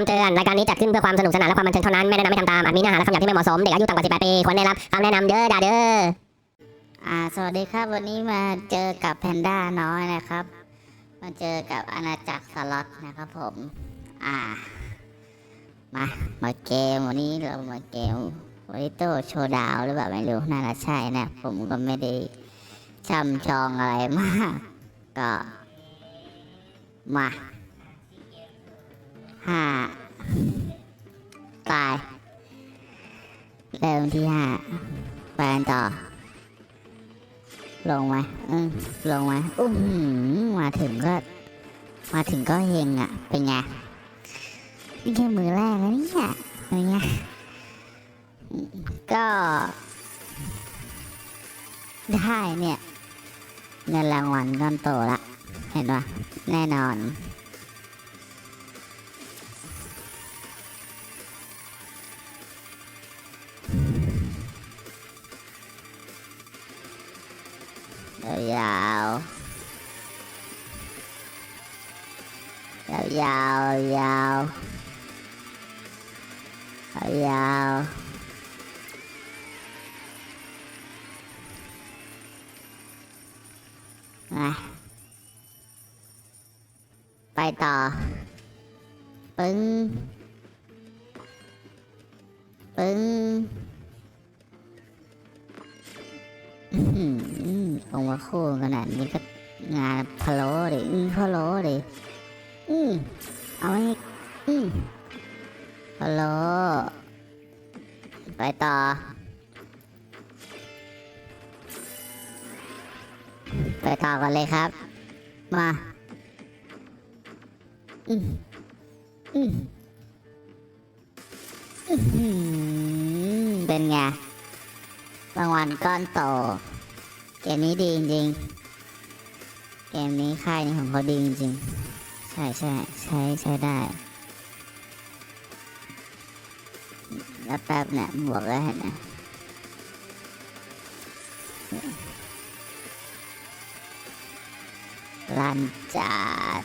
ำเตือน รายการนี้จัดขึ้นเพื่อความสนุกสนานและความบันเทิงเท่านั้น ไม่แนะนำให้ทำตาม อาจมีเนื้อหาและคำหยาบที่ไม่เหมาะสม เด็กอายุต่ำกว่า 18 ปีควรได้รับคำแนะนำเยอด่าเด้ออ่าสวัสดีครับ วันนี้มาเจอกับแพนด้าน้อยนะครับ มาเจอกับอาณาจักรสล็อตนะครับผม อ่า มา มาเกมวันนี้เรามาเกมวอริโตโชว์ดาวหรือเปล่าไม่รู้น่าจะใช่นะ ผมก็ไม่ได้ช่ำชองอะไรมาก ก็ มา ห้าตายเริ่มที่ห้าไปกันต่อ ลงไหมอืมลงไหมอุ้มมาถึงก็ มาถึงก็เฮงอะ เป็นไง นี่แค่มือแรกนะเนี่ยเป็นไงอืมก็ ได้เนี่ยเงินรางวัลก้อนโตละ เห็นปะแน่นอน ยาวยาวยาวยาวมาไปต่อ ปึ้ง ปึ้งอื้อหือออกมาคู่ขนาดนี้ก็งานพะโล้ดิพะโล้ดิ อืมเอาไว้อืมพะโหลไปต่อ ไปต่อกันเลยครับ มาอืมอืมอื้อหือเป็นไงรางวัลก้อนโต เกมนี้ดีจริงๆ เกมนี้ค่ายนี้ของเขาดีจริงๆ ใช่ใช่ใช้ใช้ได้แล้วแป๊บเนี่ยบวกแล้วเห็นไหมลันจัด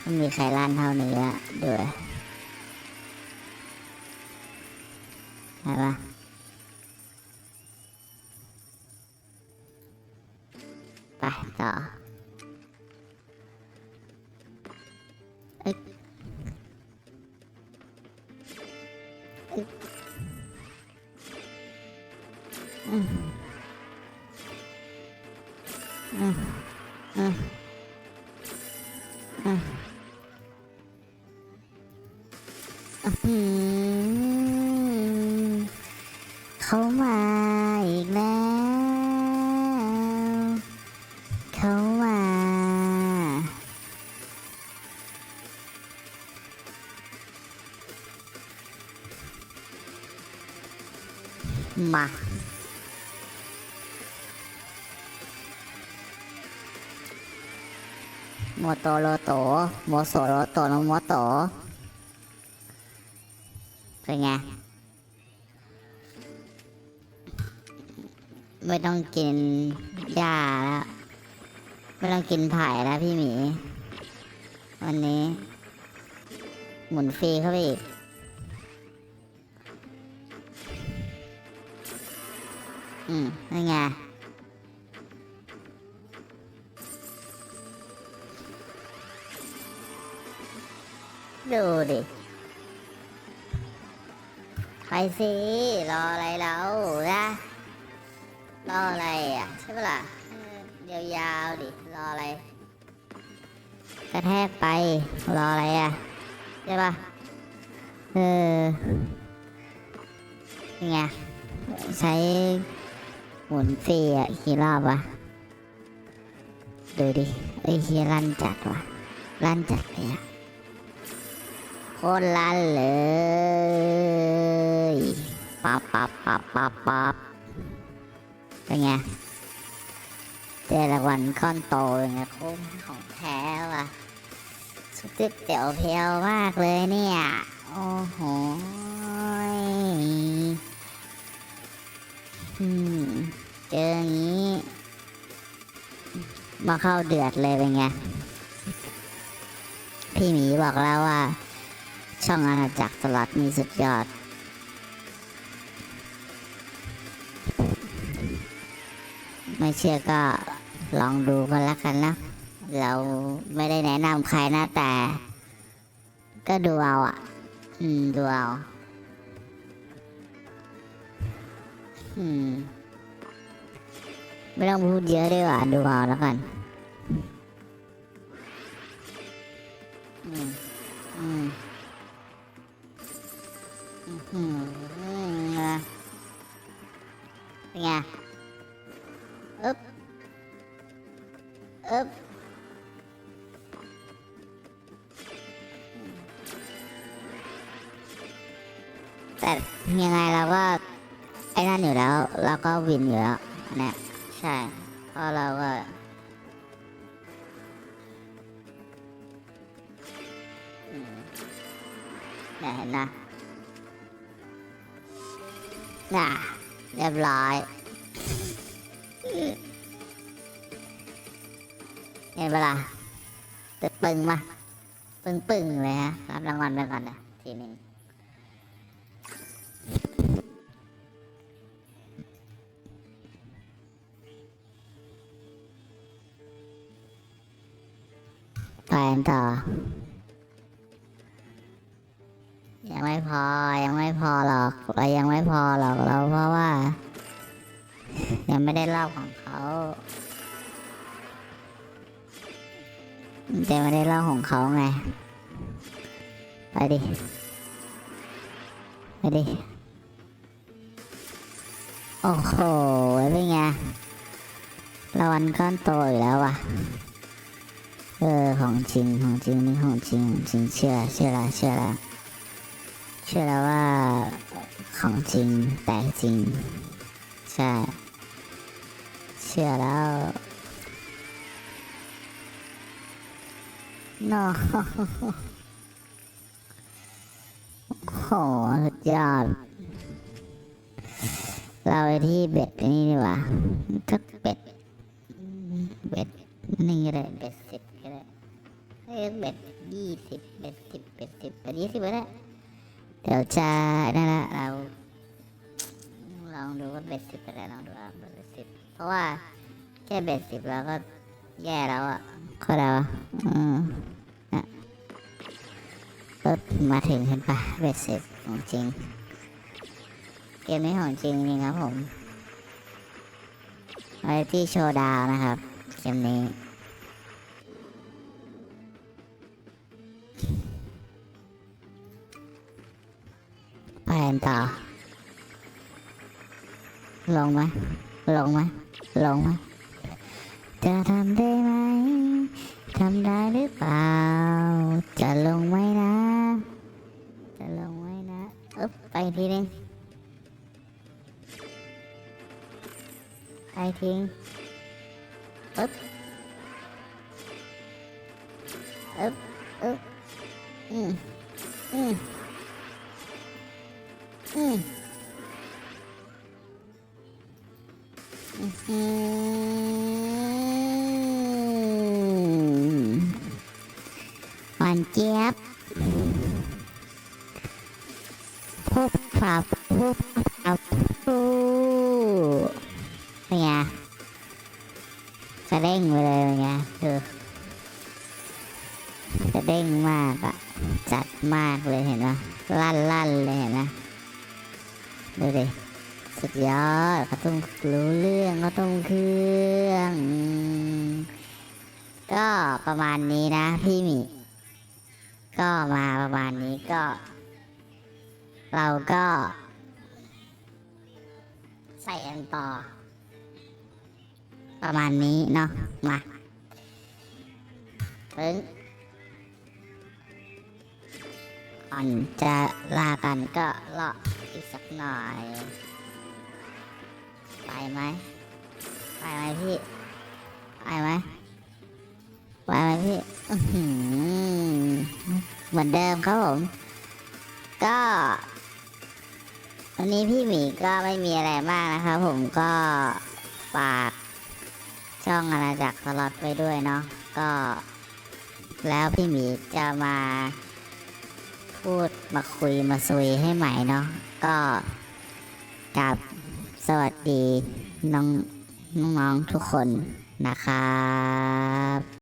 ไม่มีใครลันเท่านี้อะด้วยใช่ปะไปต่อ เขามาอีกแล้ว เขาว่ามา มโตโรโตโมโสโรโตโนโมโตเป็นไง ไม่ต้องกินหญ้าแล้ว ไม่ต้องกินไผ่แล้วพี่หมี วันนี้ หมุนฟรีเข้าไปอีกอืมนั่นไง ดูดิ ไปสิ รออะไรแล้วนะรออะไรอะ ใช่ปะล่ะเดี๋ยวยาวๆดิ รออะไร กระแทกไป รออะไรอะ ใช่ปะเออไงใช้หมุนฟรีอะกี่รอบวะดูดิไอ้ยเฮียลั่นจัดวะลั่นจัดเลยอะ คตรลั่นเลยปับปับปับปับปับเป็นไงเจอรวัลก้อนโตอย่างเงี้ยคุ้มของแท้ว่ะสุดเตี๋ยวเพียวมากเลยเนี่ย โอ้โหเจออย่างนี้ มาเข้าเดือดเลยเป็นไง พี่หมีบอกแล้วว่า ช่องอาณาจักรสลัดมีสุดยอด ไม่เชื่อก็ลองดูกันล้วกันนะ เราไม่ได้แนะนำใครนะแต่ ก็ดูเอาอะ อืม ดูเอา อืม ไม่ต้องพูดเยอะดีกว่า ดูเอาแล้วกันอืมอืม อืมอืมอืมนะเป็นไงอึ๊บอึ๊บแต่ยังไงเราก็ไอ้ นั่นอยู่แล้วเรียใช่เพราะเราก็อืมเนี่ยเห็นนะน่ะเรียบร้อยเห็นเวลาตึกปึงมาปึงปึงๆเลยฮะรับรางวัลไปก่อนนะทีหนึ่งไปต่อ ยังไม่พอยังไม่พอหรอกเรายังไม่พอหรอกเราเพราะว่า ยังไม่ได้เล่าของเขาแต่ไม่ได้เล่าของเขาไงไปดิไปดิโอ้โหเป็นไงรางวัลก้อนโตอยู่แล้วว่ะเออของจริงของจริงนี่ของจริงของจริงเชื่อเชื่อละเชื่อละ เชื่อแล้วว่าของจริงแต่จริง ใช่ เชื่อแล้วนอโอ้โหสุดยอด เราไปที่เบ็ดนี่ดีกว่าสักเบ็ด เบ็ดนี่ก็ได้เบ็ดสิบก็ได้เอ้ยเบ็ดยี่สิบเบ็ดสิบเบ็ดสิบเบ็ดยี่สิบก็ได้ เดี๋ยวจะนั่นแหละเราลองดูว่าเบ็ดสิบอะไรลองดูว่าเบ็ดสิบเพราะว่าแค่เบ็ดสิบเราก็แย่แล้วอะเข้าใจปะอืมนะปึ๊บมาถึงเห็นปะเบ็ดสิบของจริง เกมนี้ของจริงจริงครับผมไอที่โชว์ดาวนะครับ เกมนี้ นต่อ ลงไหมลงไหมลงไหมจะทำได้ไหมทำได้หรือเปล่า จะลงไหมนะ จะลงไหมนะอึ๊บไปทีนึงไปทิ้งอึ๊บอึ๊บอึ๊บอืมอืมอืมอืม หวานเจี๊ยบพบฝับพบฝับฟูเป็นไงกระเด้งไปเลยเป็นไงคือกระเด้งมากอะจัดมากเลยเห็นไหมลั่นลั่นๆเลยเห็นไหม ดูดิสุดยอดเขาต้องรู้เรื่องเขาต้องเครื่อง ก็ประมาณนี้นะพี่มีก็มาประมาณนี้ก็ เราก็ ใส่อันต่อ ประมาณนี้เนาะมาถึงก่อนจะลากันก็เลาะ อีกสักหน่อย ไปไหมไปไหมพี่ ไปไหมไปไหมพี่เหมือนเดิมครับผม ก็วันนี้พี่หมีก็ไม่มีอะไรมากนะครับ ผมก็ฝากช่องอาณาจักรสล็อตไว้ด้วยเนาะก็ แล้วพี่หมีจะมา พูดมาคุยมาซุยให้ใหม่เนาะก็กับสวัสดีน้องน้องๆทุกคนนะครับ